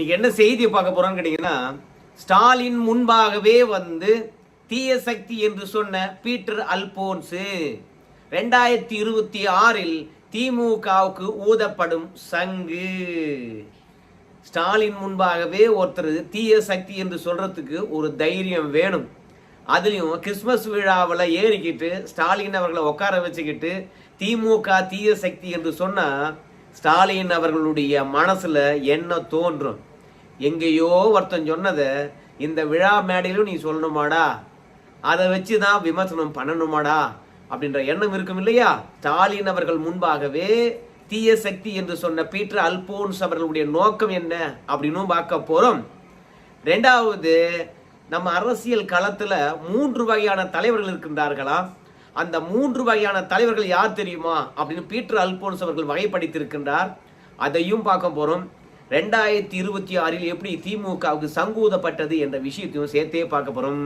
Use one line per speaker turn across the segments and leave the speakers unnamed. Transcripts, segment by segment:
இன்னைக்கு என்ன செய்தியை பார்க்க போறோம்னு கேட்டீங்கன்னா ஸ்டாலின் முன்பாகவே வந்து தீய சக்தி என்று சொன்ன பீட்டர் அல்போன்ஸு ரெண்டாயிரத்தி இருபத்தி ஆறில் திமுகவுக்கு ஊதப்படும் சங்கு. ஸ்டாலின் முன்பாகவே ஒருத்தர் தீய சக்தி என்று சொல்றதுக்கு ஒரு தைரியம் வேணும். அதுலேயும் கிறிஸ்மஸ் விழாவில் ஏறிக்கிட்டு ஸ்டாலின் அவர்களை உட்கார வச்சுக்கிட்டு திமுக தீய சக்தி என்று சொன்னால் ஸ்டாலின் அவர்களுடைய மனசில் என்ன தோன்றும்? எங்கேயோ ஒருத்தன் சொன்னதை இந்த விழா மேடையிலும் நீ சொல்லணுமாடா? அதை வச்சு தான் விமர்சனம் பண்ணணுமாடா? அப்படின்ற எண்ணம் இருக்கும் இல்லையா? ஸ்டாலின் அவர்கள் முன்பாகவே தீய சக்தி என்று சொன்ன பீட்டர் அல்போன்ஸ் அவர்களுடைய நோக்கம் என்ன அப்படின்னும் பார்க்க போகிறோம் ரெண்டாவது நம்ம அரசியல் களத்தில் மூன்று வகையான தலைவர்கள் இருக்கின்றார்களா? அந்த மூன்று வகையான தலைவர்கள் யார் தெரியுமா? அப்படின்னு பீட்டர் அல்போன்ஸ் அவர்கள் வகைப்படுத்தியிருக்கின்றார். அதையும் பார்க்க போகிறோம் ரெண்டாயிரத்தி இருபத்தி ஆறில் எப்படி திமுகவுக்கு சங்கூதப்பட்டது என்ற விஷயத்தையும் சேர்த்தே பார்க்க போறோம்.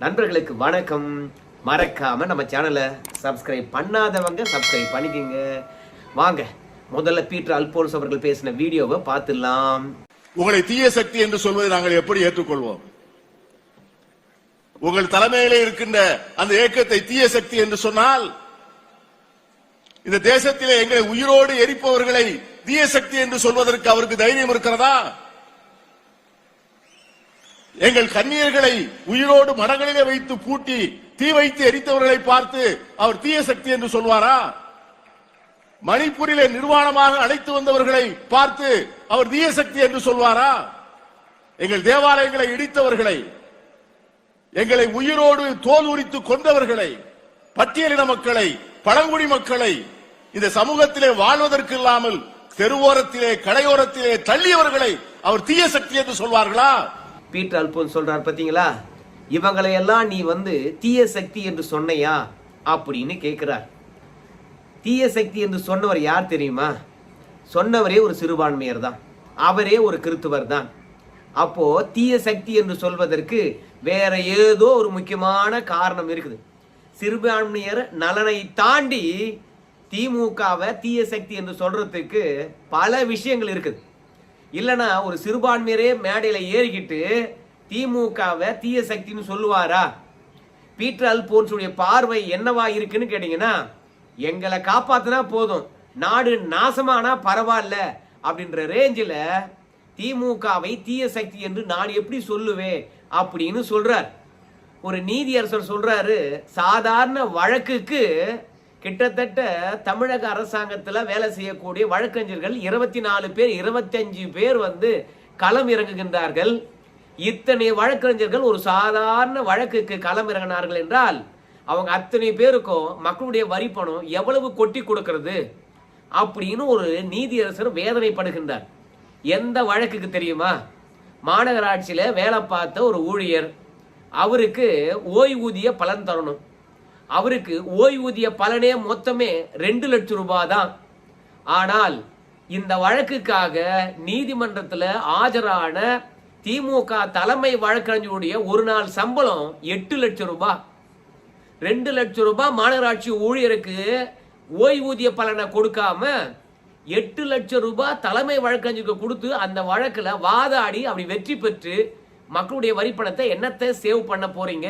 நண்பர்களுக்கு வணக்கம். மறக்காம நம்ம சேனலை சப்ஸ்கிரைப் பண்ணாதவங்க சப்ஸ்கிரைப் பண்ணிக்கோங்க. வாங்க முதல்ல பீட்டர் அல்போன்ஸ் அவர்கள் பேசின வீடியோவை பார்த்துடலாம்.
உங்களை தீய சக்தி என்று சொல்வதை நாங்கள் எப்படி ஏற்றுக்கொள்வோம்? உங்கள் தலைமையிலே இருக்கின்ற அந்த இயக்கத்தை தீய சக்தி என்று சொன்னால் இந்த தேசத்திலே எங்களை உயிரோடு எரிப்பவர்களை தீய சக்தி என்று சொல்வதற்கு அவருக்கு தைரியம் இருக்கிறதா? எங்கள் கண்ணியர்களை உயிரோடு மடங்களிலே வைத்து பூட்டி தீ வைத்து எரித்தவர்களை பார்த்து அவர் தீய சக்தி என்று சொல்வாரா? மணிப்பூரிலே நிர்வாணமாக அழைத்து வந்தவர்களை பார்த்து அவர் தீய சக்தி என்று சொல்வாரா? எங்கள் தேவாலயங்களை இடித்தவர்களை எங்களை உயிரோடு தோல் உரித்து கொண்டவர்களை பட்டியலின மக்களை பழங்குடி மக்களை இந்த சமூகத்திலே வாழ்வதற்கு இல்லாமல் தெருவோரத்திலே கடையோரத்திலே தள்ளியவர்களை அவர் தீய சக்தி என்று சொல்வார்களா?
பீட்டர் அல்போன் சொல்றார் பாத்தீங்களா இவங்களை எல்லாம் நீ வந்து தீய சக்தி என்று சொன்னையா? அப்படின்னு கேட்கிறார். தீய சக்தி என்று சொன்னவர் யார் தெரியுமா? சொன்னவரே ஒரு சிறுபான்மையர் தான். அவரே ஒரு கிறித்துவர் தான். அப்போ தீய சக்தி என்று சொல்வதற்கு வேற ஏதோ ஒரு முக்கியமான காரணம் இருக்குது. சிறுபான்மையர் நலனை தாண்டி திமுகவை தீய சக்தி என்று சொல்றதுக்கு பல விஷயங்கள் இருக்குது. இல்லைனா ஒரு சிறுபான்மையரே மேடையில் ஏறிக்கிட்டு திமுகவை தீய சக்தின்னு சொல்லுவாரா? பீட்டர் அல்போன்ஸுடைய பார்வை என்னவா இருக்குன்னு கேட்டீங்கன்னா எங்களை காப்பாத்தினா போதும் நாடு நாசமானா பரவாயில்ல அப்படின்ற ரேஞ்சில் திமுகவை தீய சக்தி என்று நான் எப்படி சொல்லுவேன் அப்படின்னு சொல்றார். ஒரு நீதியரசர் சொல்றாரு சாதாரண வழக்குக்கு கிட்டத்தட்ட தமிழக அரசாங்கத்தில் வேலை செய்யக்கூடிய வழக்கறிஞர்கள் இருபத்தி நாலு பேர் இருபத்தஞ்சு பேர் வந்து களம் இறங்குகின்றார்கள். இத்தனை வழக்கறிஞர்கள் ஒரு சாதாரண வழக்குக்கு களம் இறங்கினார்கள் என்றால் அவங்க அத்தனை பேருக்கும் மக்களுடைய வரி பணம் எவ்வளவு கொட்டி கொடுக்கறது அப்படின்னு ஒரு நீதியரசர் வேதனைப்படுகின்றார். எந்த வழக்குக்கு தெரியுமா? மாநகராட்சியில் வேலை பார்த்த ஒரு ஊழியர் அவருக்கு ஓய்வூதிய பலன் தரணும். அவருக்கு ஓய்வூதிய பலனே மொத்தமே ரெண்டு லட்சம் ரூபாய் தான் ஆனால் இந்த வழக்குக்காக நீதிமன்றத்தில் ஆஜரான திமுக தலைமை வழக்கறிஞருடைய ஒரு நாள் சம்பளம் எட்டு லட்சம் ரூபாய் ரெண்டு லட்சம் ரூபாய் மாநகராட்சி ஊழியருக்கு ஓய்வூதிய பலனை கொடுக்காம எட்டு லட்சம் ரூபாய் தலைமை வழக்கறிஞருக்கு கொடுத்து அந்த வழக்கில் வாதாடி அப்படி வெற்றி பெற்று மக்களுடைய வரி பணத்தை என்னத்தை சேவ் பண்ண போறீங்க?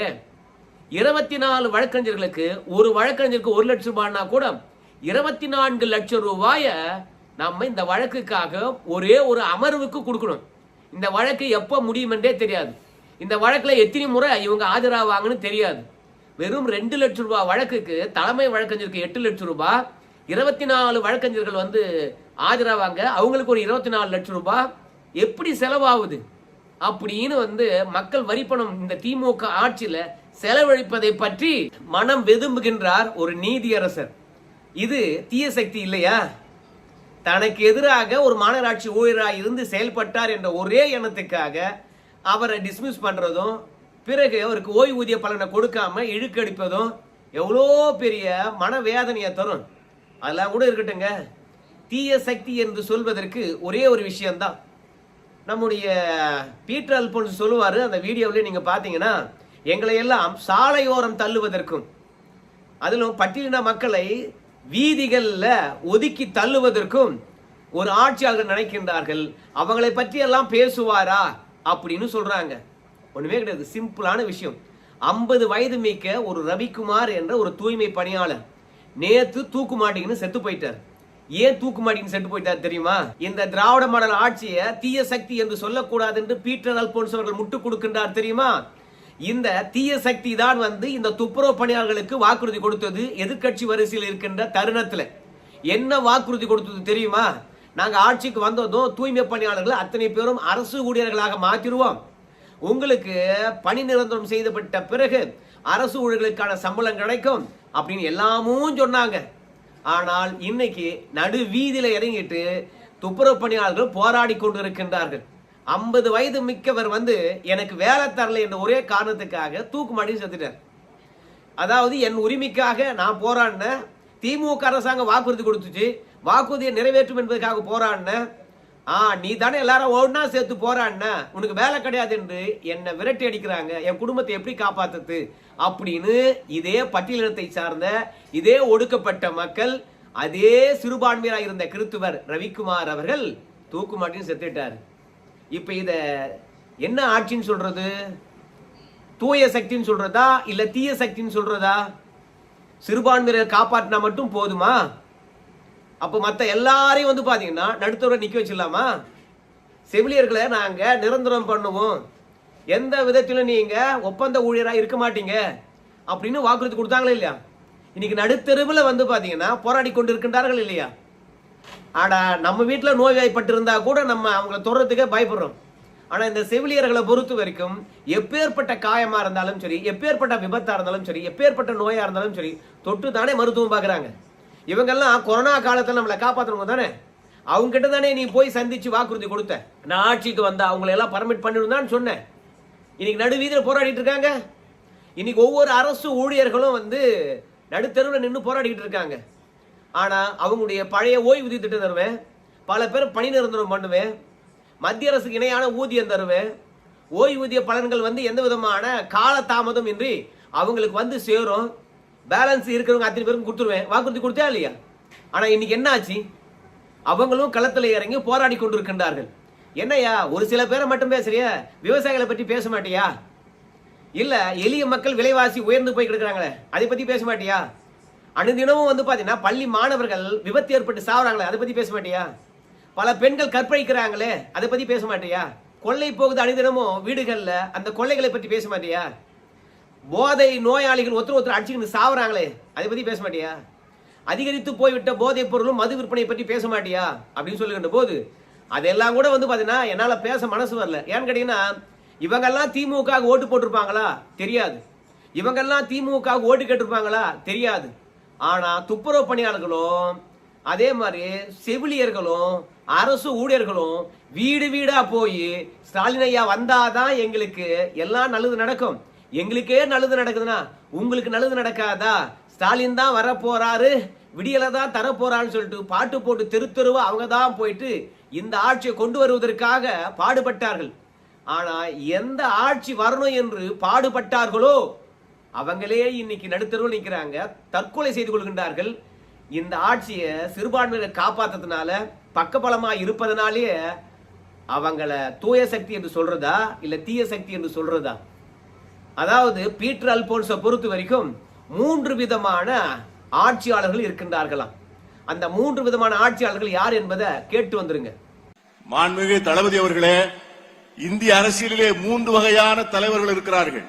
இருபத்தி நாலு வழக்கறிஞர்களுக்கு ஒரு வழக்கறிஞருக்கு ஒரு லட்சம் ரூபாய்னா கூட இருபத்தி நான்கு லட்சம் ரூபாய நம்ம இந்த வழக்குக்காக ஒரே ஒரு அமர்வுக்கு கொடுக்கணும். இந்த வழக்கு எப்போ முடியும் என்றே தெரியாது. இந்த வழக்கில் எத்தனை முறை இவங்க ஆஜராவாங்கன்னு தெரியாது. வெறும் ரெண்டு லட்சம் ரூபாய் வழக்குக்கு தலைமை வழக்கறிஞருக்கு எட்டு லட்சம் ரூபாய் இருபத்தி நாலு வழக்கறிஞர்கள் வந்து ஆஜராவாங்க. அவங்களுக்கு ஒரு இருபத்தி நாலு லட்சம் ரூபாய் எப்படி செலவாகுது? அப்படின்னு வந்து மக்கள் வரிப்பணம் இந்த திமுக ஆட்சியில் செலவழிப்பதை பற்றி மனம் வெதும்புகின்றார் ஒரு நீதியரசர். இது தீய சக்தி இல்லையா? தனக்கு எதிராக ஒரு மாநகராட்சி ஊழியராக இருந்து செயல்பட்டார் என்ற ஒரே எண்ணத்துக்காக அவரை டிஸ்மிஸ் பண்றதும் பிறகு அவருக்கு ஓய்வூதிய பலனை கொடுக்காம இழுக்கடிப்பதும் எவ்வளோ பெரிய மனவேதனையை தரும். அதெல்லாம் கூட இருக்கட்டுங்க. தீய சக்தி என்று சொல்வதற்கு ஒரே ஒரு விஷயம்தான். நம்முடைய பீட்டர் அல்போன்ஸ் சொல்லுவார் அந்த வீடியோவிலே நீங்கள் பார்த்தீங்கன்னா எங்களை எல்லாம் சாலையோரம் தள்ளுவதற்கும் அதிலும் பட்டியலின மக்களை வீதிகளில் ஒதுக்கி தள்ளுவதற்கும் ஒரு ஆட்சியாளர்கள் நினைக்கின்றார்கள். அவங்களை பற்றி எல்லாம் பேசுவாரா? அப்படின்னு சொல்றாங்க. ஒண்ணுமே கிடையாது. சிம்பிளான விஷயம். ஐம்பது வயது மிக்க ஒரு ரவிக்குமார் என்ற ஒரு தூய்மை பணியாளர் நேத்து தூக்கு மாட்டிங்கன்னு செத்து போயிட்டார். ஏன் தூக்கு மாட்டின்னு செத்து போயிட்டார் தெரியுமா? இந்த திராவிட மாடல் ஆட்சியை தீய சக்தி என்று சொல்லக்கூடாது என்று பீட்டர் அல்போன்ஸ் அவர்கள் முட்டுக் கொடுக்கின்றார் தெரியுமா? இந்த தீய சக்தி தான் வந்து இந்த துப்புரவு பணியாளர்களுக்கு வாக்குறுதி கொடுத்தது எதிர்க்கட்சி வரிசையில் இருக்கின்ற தருணத்தில். என்ன வாக்குறுதி கொடுத்தது தெரியுமா? நாங்கள் ஆட்சிக்கு வந்ததும் தூய்மை பணியாளர்களை அத்தனை பேரும் அரசு ஊழியர்களாக மாற்றிடுவோம் உங்களுக்கு பணி நிரந்தரம் செய்தப்பட்ட பிறகு அரசு ஊழியர்களுக்கான சம்பளம் கிடைக்கும் அப்படின்னு எல்லாமும் சொன்னாங்க. ஆனால் இன்னைக்கு நடு வீதியில் இறங்கிட்டு துப்புரவு பணியாளர்கள் போராடி கொண்டிருக்கின்றார்கள். ஐம்பது வயது மிக்கவர் வந்து எனக்கு வேலை தரல என்ற ஒரே காரணத்துக்காக தூக்கு மாட்டி செத்துட்டார். அதாவது என் உரிமைக்காக நான் போராடின திமுக அரசாங்கம் வாக்குறுதி கொடுத்துச்சு. வாக்குறுதியை நிறைவேற்றும் என்பதற்காக போராடின. ஆ நீ தானே எல்லாரும் ஒன்னா சேர்த்து போராடின. உனக்கு வேலை கிடையாது என்று என்னை விரட்டி அடிக்கிறாங்க. என் குடும்பத்தை எப்படி காப்பாத்துது அப்படின்னு இதே பட்டியலினத்தை சார்ந்த இதே ஒடுக்கப்பட்ட மக்கள் அதே சிறுபான்மையராக இருந்த கிறித்துவர் ரவிக்குமார் அவர்கள் தூக்குமாட்டின்னு செத்துட்டார். இப்போ இதை என்ன ஆட்சின்னு சொல்றது? தூய சக்தின்னு சொல்றதா? இல்லை தீய சக்தின்னு சொல்றதா? சிறுபான்மையினர் காப்பாற்றினா மட்டும் போதுமா? அப்போ மற்ற எல்லாரையும் வந்து பார்த்தீங்கன்னா நடுத்தர நிற்க வச்சிடலாமா? செவிலியர்களை நாங்கள் நிரந்தரம் பண்ணுவோம். எந்த விதத்திலும் நீங்கள் ஒப்பந்த ஊழியராக இருக்க மாட்டீங்க. அப்படின்னு வாக்குறுதி கொடுத்தாங்களே இல்லையா? இன்னைக்கு நடுத்தெருவில் வந்து பார்த்தீங்கன்னா போராடி கொண்டு இருக்கின்றார்கள் இல்லையா? ஆடா நம்ம வீட்டில் நோய்வாய்ப்பட்டிருந்தா கூட நம்ம அவங்கள தொடர்றதுக்கே பயப்படுறோம். ஆனால் இந்த செவிலியர்களை பொறுத்த வரைக்கும் எப்பேற்பட்ட காயமாக இருந்தாலும் சரி எப்பேற்பட்ட விபத்தாக இருந்தாலும் சரி எப்பேற்பட்ட நோயாக இருந்தாலும் சரி தொட்டு தானே மருத்துவம் பார்க்குறாங்க இவங்கெல்லாம் கொரோனா காலத்தில் நம்மளை காப்பாத்துறவங்க தானே. அவங்க கிட்ட தானே நீ போய் சந்திச்சு வாக்குறுதி கொடுத்த. நான் ஆட்சிக்கு வந்தா அவங்கள எல்லாம் பர்மிட் பண்ணிருந்தான்னு சொன்னேன். இன்னைக்கு நடுவீதியில் போராடிட்டு இருக்காங்க. இன்னைக்கு ஒவ்வொரு அரசு ஊழியர்களும் வந்து நடுத்தெருவில் நின்று போராடிக்கிட்டு இருக்காங்க. ஆனா அவங்களுடைய பழைய ஓய்வூதிய திட்டம் தருவேன் பல பேர் பணி நிரந்தரம் பண்ணுவேன் மத்திய அரசுக்கு இணையான ஊதியம் தருவேன் ஓய்வூதிய பலன்கள் வந்து எந்த விதமான கால தாமதம் இன்றி அவங்களுக்கு வந்து சேரும். பேலன்ஸ் இருக்கிறவங்க அத்தனை பேருக்கும் கொடுத்துருவேன். வாக்குறுதி கொடுத்தா இல்லையா? ஆனா இன்னைக்கு என்ன ஆச்சு அவங்களும் களத்தில் இறங்கி போராடி கொண்டிருக்கின்றார்கள். என்னய்யா ஒரு சில பேரை மட்டும் பேசுறியா? விவசாயிகளை பற்றி பேச மாட்டியா? இல்ல எளிய மக்கள் விலைவாசி உயர்ந்து போய் கிடக்குறாங்களே. அதை பத்தி பேச மாட்டியா? அனுதினமும் வந்து பார்த்தீங்கன்னா பள்ளி மாணவர்கள் விபத்து ஏற்பட்டு சாவறாங்களே அதை பத்தி பேச மாட்டியா? பல பெண்கள் கற்பழிக்கிறாங்களே அதை பத்தி பேச மாட்டியா? கொள்ளை போகுது அனுதினமும் வீடுகளில் அந்த கொள்ளைகளை பற்றி பேச மாட்டியா? போதை நோயாளிகள் ஒருத்தர் ஒருத்தர் அடிச்சுக்கிட்டு சாவறாங்களே அதை பத்தி பேச மாட்டியா? அதிகரித்து போய்விட்ட போதைப் பொருளும் மது விற்பனை பற்றி பேச மாட்டியா? அப்படின்னு சொல்லுகின்ற போது அதெல்லாம் கூட வந்து பார்த்தீங்கன்னா என்னால் பேச மனசு வரல. ஏன்னு கேட்டீங்கன்னா இவங்கெல்லாம் திமுக ஓட்டு போட்டிருப்பாங்களா? தெரியாது. இவங்கெல்லாம் திமுக ஓட்டு கேட்டிருப்பாங்களா? தெரியாது. ஆனால் துப்புரவு பணியாளர்களும் அதே மாதிரி செவிலியர்களும் அரசு ஊழியர்களும் வீடு வீடாக போய் ஸ்டாலின் ஐயா வந்தாதான் எங்களுக்கு எல்லாம் நல்லது நடக்கும். எங்களுக்கே நல்லது நடக்குதுன்னா உங்களுக்கு நல்லது நடக்காதா? ஸ்டாலின் தான் வரப்போறாரு விடியலை தான் தரப்போறான்னு சொல்லிட்டு பாட்டு போட்டு தெரு தெருவா அவங்க தான் போயிட்டு இந்த ஆட்சியை கொண்டு வருவதற்காக பாடுபட்டார்கள். ஆனால் எந்த ஆட்சி வரணும் என்று பாடுபட்டார்களோ அவங்களே இன்னைக்கு நடுத்தருவில் நிற்கிறாங்க தற்கொலை செய்து கொள்கின்றார்கள். இந்த ஆட்சியை சிறுபான்மையினரை காப்பாற்றதுனால பக்கபலமா இருப்பதனாலேயே அவங்கள தூய சக்தி என்று சொல்றதா இல்ல தீய சக்தி என்று சொல்றதா? அதாவது பீட்டர் அல்போன்ஸை பொறுத்த வரைக்கும் மூன்று விதமான ஆட்சியாளர்கள் இருக்கின்றார்களாம். அந்த மூன்று விதமான ஆட்சியாளர்கள் யார் என்பதை கேட்டு வந்துருங்க.
மாண்புமிகு தளபதி அவர்களே இந்திய அரசியலிலே மூன்று வகையான தலைவர்கள் இருக்கிறார்கள்.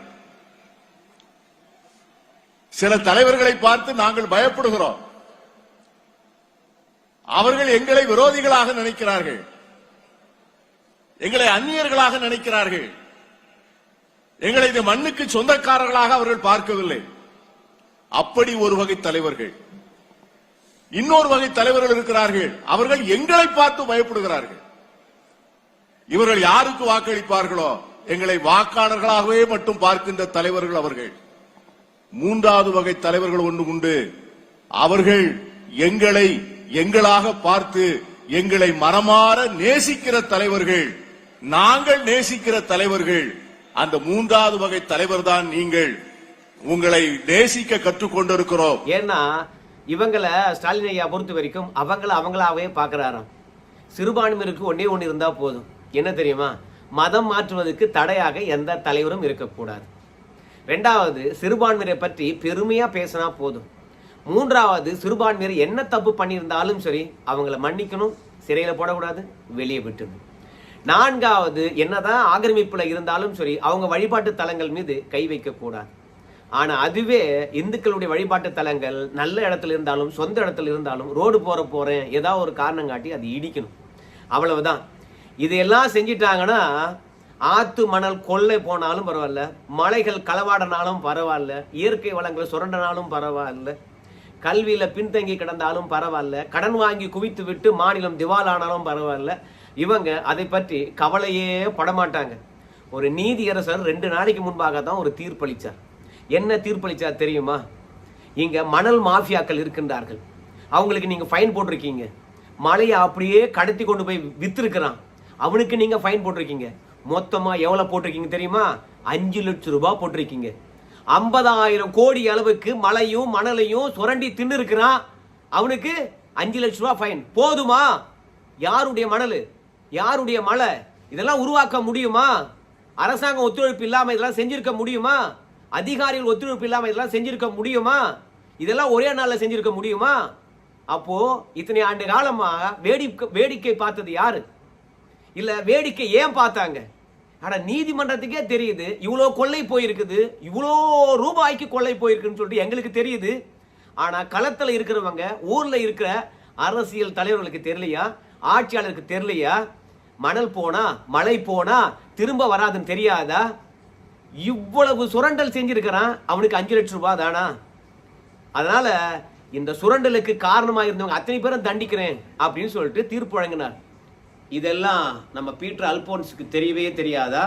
சில தலைவர்களை பார்த்து நாங்கள் பயப்படுகிறோம். அவர்கள் எங்களை விரோதிகளாக நினைக்கிறார்கள். எங்களை அந்நியர்களாக நினைக்கிறார்கள். எங்களை இந்த மண்ணுக்கு சொந்தக்காரர்களாக அவர்கள் பார்க்கவில்லை. அப்படி ஒரு வகை தலைவர்கள். இன்னொரு வகை தலைவர்கள் இருக்கிறார்கள். அவர்கள் எங்களை பார்த்து பயப்படுகிறார்கள். இவர்கள் யாருக்கு வாக்களிப்பார்களோ? எங்களை வாக்காளர்களாகவே மட்டும் பார்க்கின்ற தலைவர்கள் அவர்கள். மூன்றாவது வகை தலைவர்கள் ஒன்று உண்டு. அவர்கள் எங்களை எங்களாக பார்த்து எங்களை மனமாற நேசிக்கிற தலைவர்கள். நாங்கள் நேசிக்கிற தலைவர்கள். அந்த மூன்றாவது வகை தலைவர் தான் நீங்கள். உங்களை நேசிக்க கற்றுக்கொண்டிருக்கிறோம்.
ஏன்னா இவங்களை ஸ்டாலின் ஐயா பொறுத்த வரைக்கும் அவங்கள அவங்களாவே பார்க்கறாராம். சிறுபான்மையினருக்கு ஒன்றே ஒன்று இருந்தால் போதும். என்ன தெரியுமா? மதம் மாற்றுவதற்கு தடையாக எந்த தலைவரும் இருக்கக்கூடாது. ரெண்டாவது சிறுபான்மையை பற்றி பெருமையாக பேசினா போதும். மூன்றாவது சிறுபான்மையர் என்ன தப்பு பண்ணியிருந்தாலும் சரி அவங்கள மன்னிக்கணும் சிறையில் போடக்கூடாது வெளியே விட்டுணும் நான்காவது என்னதான் ஆக்கிரமிப்பில் இருந்தாலும் சரி அவங்க வழிபாட்டு தலங்கள் மீது கை வைக்கக்கூடாது. ஆனால் அதுவே இந்துக்களுடைய வழிபாட்டு தலங்கள் நல்ல இடத்துல இருந்தாலும் சொந்த இடத்துல இருந்தாலும் ரோடு போகிற போகிறேன் ஏதாவது ஒரு காரணம் காட்டி அது இடிக்கணும். அவ்வளவுதான். இதையெல்லாம் செஞ்சிட்டாங்கன்னா ஆத்து மணல் கொள்ளை போனாலும் பரவாயில்ல. மலைகள் களவாடனாலும் பரவாயில்ல. இயற்கை வளங்களை சுரண்டனாலும் பரவாயில்ல. கல்வியில் பின்தங்கி கிடந்தாலும் பரவாயில்ல. கடன் வாங்கி குவித்து விட்டு மாநிலம் திவாலானாலும் பரவாயில்ல. இவங்க அதை பற்றி கவலையே படமாட்டாங்க. ஒரு நீதியரசர் ரெண்டு நாளைக்கு முன்பாக தான் ஒரு தீர்ப்பளித்தார் என்ன தீர்ப்பளிச்சார் தெரியுமா? இங்கே மணல் மாஃபியாக்கள் இருக்கின்றார்கள். அவங்களுக்கு நீங்கள் ஃபைன் போட்டிருக்கீங்க. மலையை அப்படியே கடத்தி கொண்டு போய் விற்றுருக்குறான் அவனுக்கு நீங்கள் ஃபைன் போட்டிருக்கீங்க. மொத்தமாக எவ்வளோ போட்டிருக்கீங்க தெரியுமா? அஞ்சு லட்சம் ரூபாய் போட்டிருக்கீங்க. ஐம்பதாயிரம் கோடி அளவுக்கு மலையும் மணலையும் சுரண்டி தின்னு இருக்கிறான் அவனுக்கு அஞ்சு லட்சம் ரூபாய் ஃபைன் போதுமா? யாருடைய மணல்? யாருடைய மலை? இதெல்லாம் உருவாக்க முடியுமா? அரசாங்கம் ஒத்துழைப்பு இல்லாமல் இதெல்லாம் செஞ்சிருக்க முடியுமா? அதிகாரிகள் ஒத்துழைப்பு இல்லாமல் இதெல்லாம் செஞ்சிருக்க முடியுமா? இதெல்லாம் ஒரே நாளில் செஞ்சிருக்க முடியுமா? அப்போ இத்தனை ஆண்டு காலமாக வேடிக்கை வேடிக்கை பார்த்தது யாரு? இல்லை வேடிக்கை ஏன் பார்த்தாங்க? ஆனால் நீதிமன்றத்துக்கே தெரியுது இவ்வளோ கொள்ளை போயிருக்குது இவ்வளோ ரூபாய்க்கு கொள்ளை போயிருக்குன்னு சொல்லிட்டு எங்களுக்கு தெரியுது. ஆனால் களத்தில் இருக்கிறவங்க ஊரில் இருக்கிற அரசியல் தலைவர்களுக்கு தெரியலையா? ஆட்சியாளருக்கு தெரியலையா? மணல் போனா மழை போனா திரும்ப வராதுன்னு தெரியாதா? இவ்வளவு சுரண்டல் செஞ்சிருக்கிறான் அவனுக்கு அஞ்சு லட்சம் ரூபாய் தானா? அதனால இந்த சுரண்டலுக்கு காரணமாக இருந்தவங்க அத்தனை பேரும் தண்டிக்கிறேன் அப்படின்னு சொல்லிட்டு தீர்ப்பு வழங்கினார். இதெல்லாம் நம்ம பீட்டர் அல்போன்ஸுக்கு தெரியவே தெரியாதா?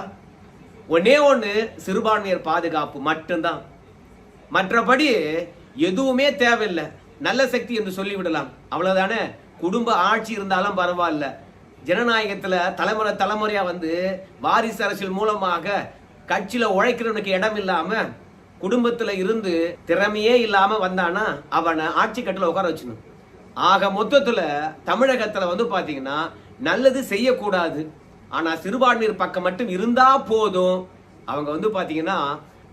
ஒன்னே ஒன்று சிறுபான்மையர் பாதுகாப்பு மட்டும்தான். மற்றபடி எதுவுமே தேவையில்லை. நல்ல சக்தி என்று சொல்லிவிடலாம். அவ்வளோதானே குடும்ப ஆட்சி இருந்தாலும் பரவாயில்ல. ஜனநாயகத்தில் தலைமுறை தலைமுறையாக வந்து வாரிசு அரசியல் மூலமாக கட்சியில் உழைக்கிறவனுக்கு இடம் இல்லாமல் குடும்பத்தில் இருந்து திறமையே இல்லாமல் வந்தானா அவனை ஆட்சி கட்டில் உட்கார வச்சுணும் ஆக மொத்தத்தில் தமிழகத்தில் வந்து பார்த்தீங்கன்னா நல்லது செய்யக்கூடாது. ஆனால் சிறுபான்மையர் பக்கம் மட்டும் இருந்தால் போதும். அவங்க வந்து பார்த்தீங்கன்னா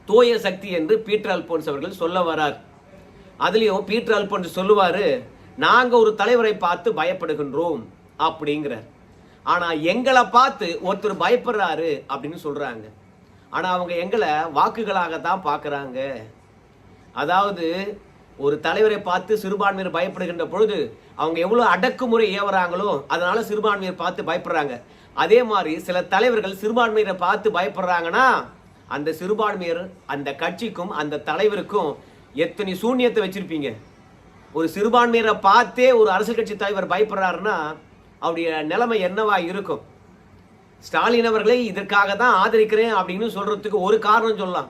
தூய சக்தி என்று பீட்டர் அல்போன்ஸ் அவர்கள் சொல்ல வரார். அதுலேயும் பீட்டர் அல்போன்ஸ் சொல்லுவார் நாங்கள் ஒரு தலைவரை பார்த்து பயப்படுகின்றோம் அப்படிங்கிறார். ஆனால் எங்களை பார்த்து ஒருத்தர் பயப்படுறாரு அப்படின்னு சொல்கிறாங்க ஆனால் அவங்க எங்களை வாக்குகளாக தான் பார்க்குறாங்க. அதாவது ஒரு தலைவரை பார்த்து சிறுபான்மையர் பயப்படுகின்ற பொழுது அவங்க எவ்வளவு அடக்குமுறை ஏவுறாங்களோ அதனால சிறுபான்மையர் பார்த்து பயப்படுறாங்க. அதே மாதிரி சில தலைவர்கள் சிறுபான்மையரை பார்த்து பயப்படுறாங்கன்னா அந்த சிறுபான்மையர் அந்த கட்சிக்கும் அந்த தலைவருக்கும் எத்தனை சூன்யத்தை வச்சிருப்பீங்க? ஒரு சிறுபான்மையரை பார்த்தே ஒரு அரசியல் கட்சி தலைவர் பயப்படுறாருன்னா அவருடைய நிலைமை என்னவா இருக்கும்? ஸ்டாலின் அவர்களை இதற்காக தான் ஆதரிக்கிறேன் அப்படின்னு சொல்றதுக்கு ஒரு காரணம் சொல்லலாம்.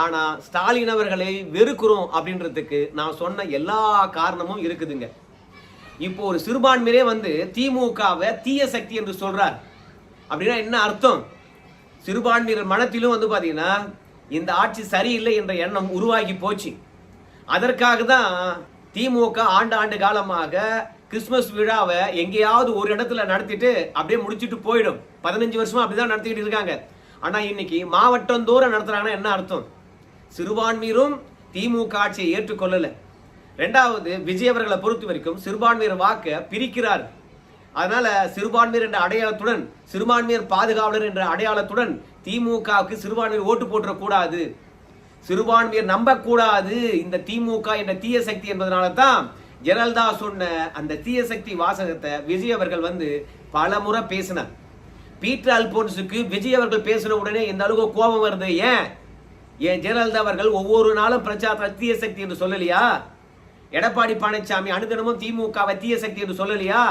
ஆனால் ஸ்டாலின் அவர்களை வெறுக்கிறோம் அப்படின்றதுக்கு நான் சொன்ன எல்லா காரணமும் இருக்குதுங்க. இப்போ ஒரு சிறுபான்மையிலே வந்து திமுகவை தீய சக்தி என்று சொல்றார். அப்படின்னா என்ன அர்த்தம்? சிறுபான்மையினர் மனத்திலும் வந்து பார்த்தீங்கன்னா இந்த ஆட்சி சரியில்லை என்ற எண்ணம் உருவாகி போச்சு. அதற்காக தான் திமுக ஆண்டு ஆண்டு காலமாக கிறிஸ்மஸ் விழாவை எங்கேயாவது ஒரு இடத்துல நடத்திட்டு அப்படியே முடிச்சிட்டு போயிடும். பதினஞ்சு வருஷமா அப்படிதான் நடத்திக்கிட்டு இருக்காங்க. ஆனால் இன்னைக்கு மாவட்டம் தூரம் நடத்துறாங்கன்னா என்ன அர்த்தம்? சிறுபான்மையரும் திமுக ஆட்சியை ஏற்றுக்கொள்ளல. ரெண்டாவது விஜய் அவர்களை பொறுத்த வரைக்கும் சிறுபான்மையர் வாக்க பிரிக்கிறார். அதனால சிறுபான்மையர் என்ற அடையாளத்துடன் சிறுபான்மையர் பாதுகாவலர் என்ற அடையாளத்துடன் திமுகவுக்கு சிறுபான்மையர் ஓட்டு போட்டுறக்கூடாது. சிறுபான்மையர் நம்பக்கூடாது. இந்த திமுக என்ற தீய சக்தி என்பதனால தான் ஜெனல்தா சொன்ன அந்த தீய சக்தி வாசகத்தை விஜய் அவர்கள் வந்து பல முறை பேசினார். பீட்டர் அல்போன்ஸுக்கு விஜய் அவர்கள் பேசின உடனே இந்த அளவுக்கு கோபம் வருது ஏன்? ஏன் ஜெயலலிதா அவர்கள் ஒவ்வொரு நாளும் பிரச்சார தீய சக்தி என்று சொல்லலையா? எடப்பாடி பழனிசாமி அனுதினமும் திமுக தீய சக்தி என்று சொல்லலையா?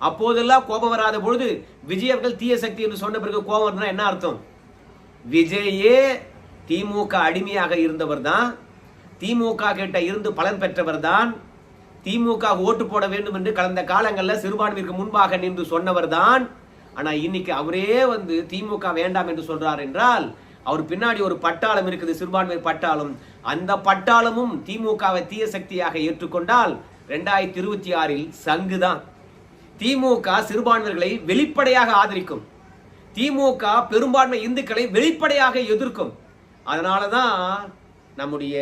அப்போதெல்லாம் கோபம் வராத பொழுது விஜய் அவர்கள் தீய சக்தி என்று சொன்ன பிறகு கோபம் வருதுன்னா என்ன அர்த்தம்? விஜயே திமுக அடிமையாக இருந்தவர் தான் திமுக கிட்ட இருந்து பலன் பெற்றவர் தான் திமுக ஓட்டு போட வேண்டும் என்று கடந்த காலங்களில் சிறுபான்மைக்கு முன்பாக நின்று சொன்னவர் தான் ஆனால் இன்னைக்கு அவரே வந்து திமுக வேண்டாம் என்று சொல்றார் என்றால் அவர் பின்னாடி ஒரு பட்டாளம் இருக்குது சிறுபான்மை பட்டாளம். அந்த பட்டாளமும் திமுகவை தீய சக்தியாக ஏற்றுக்கொண்டால் ரெண்டாயிரத்தி இருபத்தி ஆறில் சங்கு தான் திமுக சிறுபான்மைகளை வெளிப்படையாக ஆதரிக்கும். திமுக பெரும்பான்மை இந்துக்களை வெளிப்படையாக எதிர்க்கும். அதனால தான் நம்முடைய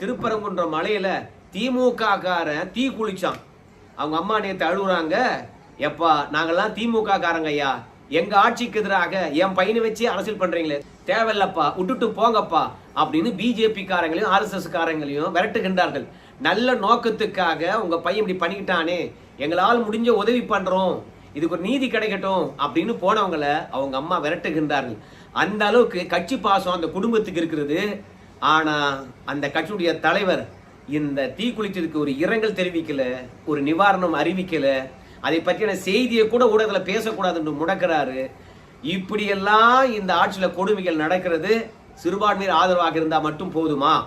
திருப்பரங்குன்ற மலையில திமுக காரன் தீ குளிச்சான். அவங்க அம்மா நேற்று அழுகுறாங்க எப்பா நாங்கள்லாம் திமுக காரங்க ஐயா. எங்க ஆட்சிக்கு எதிராக என் பையனை வச்சு அரசியல் பண்றீங்களே. தேவையில்லப்பா விட்டுட்டு போங்கப்பா அப்படின்னு பிஜேபி காரங்களையும் ஆர்எஸ்எஸ் காரங்களையும் விரட்டுகின்றார்கள். நல்ல நோக்கத்துக்காக உங்க பையன் இப்படி பண்ணிக்கிட்டானே எங்களால் முடிஞ்ச உதவி பண்றோம் இதுக்கு ஒரு நீதி கிடைக்கட்டும் அப்படின்னு போனவங்கள அவங்க அம்மா விரட்டுகின்றார்கள். அந்த அளவுக்கு கட்சி பாசம் அந்த குடும்பத்துக்கு இருக்கிறது. ஆனா அந்த கட்சியுடைய தலைவர் இந்த தீக்குளிச்சதுக்கு ஒரு இரங்கல் தெரிவிக்கல ஒரு நிவாரணம் அறிவிக்கல. அதை பற்றின செய்தியை கூட ஊடகத்தில் பேசக்கூடாதுன்னு முடக்கிறாரு. இப்படியெல்லாம் இந்த ஆட்சியில் கொடுமைகள் நடக்கிறது சிறுபான்மையர் ஆதரவாக இருந்தால் மட்டும் போதுமா?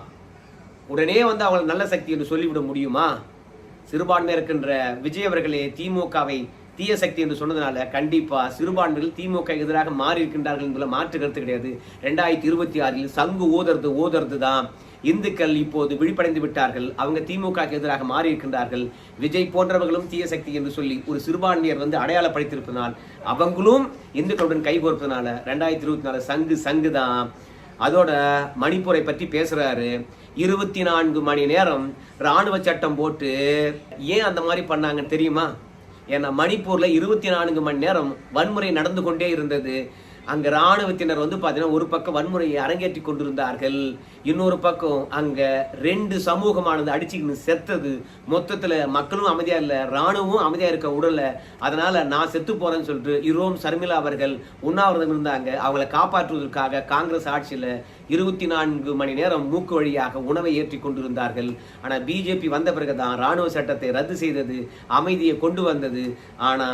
உடனே வந்து அவங்களை நல்ல சக்தி என்று சொல்லிவிட முடியுமா? சிறுபான்மையர் இருக்கின்ற விஜய் அவர்களே திமுகவை தீய சக்தி என்று சொன்னதுனால கண்டிப்பா சிறுபான்மைகள் திமுக எதிராக மாறி இருக்கின்றார்கள் என்பதில் மாற்று கருத்து கிடையாது. ரெண்டாயிரத்தி இருபத்தி ஆறில் சங்கு ஓதறது ஓதறது தான். இந்துக்கள் இப்போது விழிப்படைந்து விட்டார்கள். அவங்க திமுக எதிராக மாறி இருக்கின்றார்கள். விஜய் போன்றவர்களும் தீய சக்தி என்று சொல்லி ஒரு சிறுபான்மையர் வந்து அடையாளப்படுத்தியிருப்பதனால் அவங்களும் இந்துக்களுடன் கைகோர்ப்பதனால ரெண்டாயிரத்தி இருபத்தி நாலு சங்கு சங்கு தான். அதோட மணிப்பூரை பற்றி பேசுறாரு. இருபத்தி நான்கு மணி நேரம் ராணுவ சட்டம் போட்டு ஏன் அந்த மாதிரி பண்ணாங்கன்னு தெரியுமா? ஏன்னா மணிப்பூரில் இருபத்தி நான்கு மணி நேரம் வன்முறை நடந்து கொண்டே இருந்தது. அங்க ராணுவத்தினர் வந்து பாத்தீங்கன்னா ஒரு பக்கம் வன்முறையை அரங்கேற்றி கொண்டிருந்தார்கள் இன்னொரு பக்கம் அங்க ரெண்டு சமூகமானது அடிச்சுக்கின்னு செத்தது. மொத்தத்துல மக்களும் அமைதியா இல்ல ராணுவமும் அமைதியா இருக்க உடல அதனால நான் செத்து போறேன்னு சொல்லிட்டு இரோம் சர்மிளா அவர்கள் உண்ணாவிரதம் இருந்தாங்க. அவங்களை காப்பாற்றுவதற்காக காங்கிரஸ் ஆட்சியில இருபத்தி நான்கு மணி நேரம் மூக்கு வழியாக உணவை ஏற்றி கொண்டிருந்தார்கள். ஆனா பிஜேபி வந்த பிறகுதான் ராணுவ சட்டத்தை ரத்து செய்தது அமைதியை கொண்டு வந்தது. ஆனா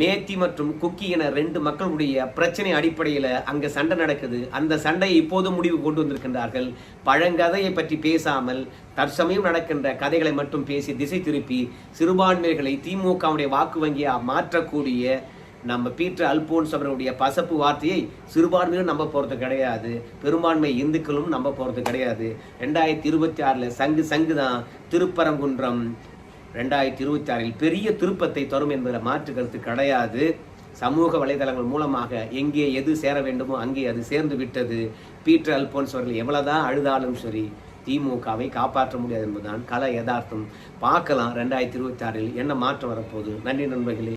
மேத்தி மற்றும் குக்கி என ரெண்டு மக்களுடைய பிரச்சனை அடிப்படையில் அங்கே சண்டை நடக்குது. அந்த சண்டையை இப்போது முடிவு கொண்டு வந்திருக்கின்றார்கள். பழங்கதையை பற்றி பேசாமல் தற்சமயம் நடக்கின்ற கதைகளை மட்டும் பேசி திசை திருப்பி சிறுபான்மையர்களை திமுகவுடைய வாக்கு வங்கியாக மாற்றக்கூடிய நம்ம பீட்டர் அல்போன்ஸ் அவர்களுடைய பசப்பு வார்த்தையை சிறுபான்மையும் நம்ப போகிறது கிடையாது. பெரும்பான்மை இந்துக்களும் நம்ப போகிறது கிடையாது. ரெண்டாயிரத்தி இருபத்தி ஆறில் சங்கு சங்கு தான் திருப்பரங்குன்றம் ரெண்டாயிரத்தி இருபத்தி ஆறில் பெரிய திருப்பத்தை தரும் என்பதில் மாற்று கருத்து கிடையாது. சமூக வலைதளங்கள் மூலமாக எங்கே எது சேர வேண்டுமோ அங்கே அது சேர்ந்து விட்டது. பீட்டர் அல்போன்ஸ் அவர்கள் எவ்வளோதான் அழுதாலும் சரி திமுகவை காப்பாற்ற முடியாது என்பதுதான் கல யதார்த்தம். பார்க்கலாம் ரெண்டாயிரத்தி இருபத்தி ஆறில் என்ன மாற்றம் வரப்போகுது. நன்றி நண்பர்களே.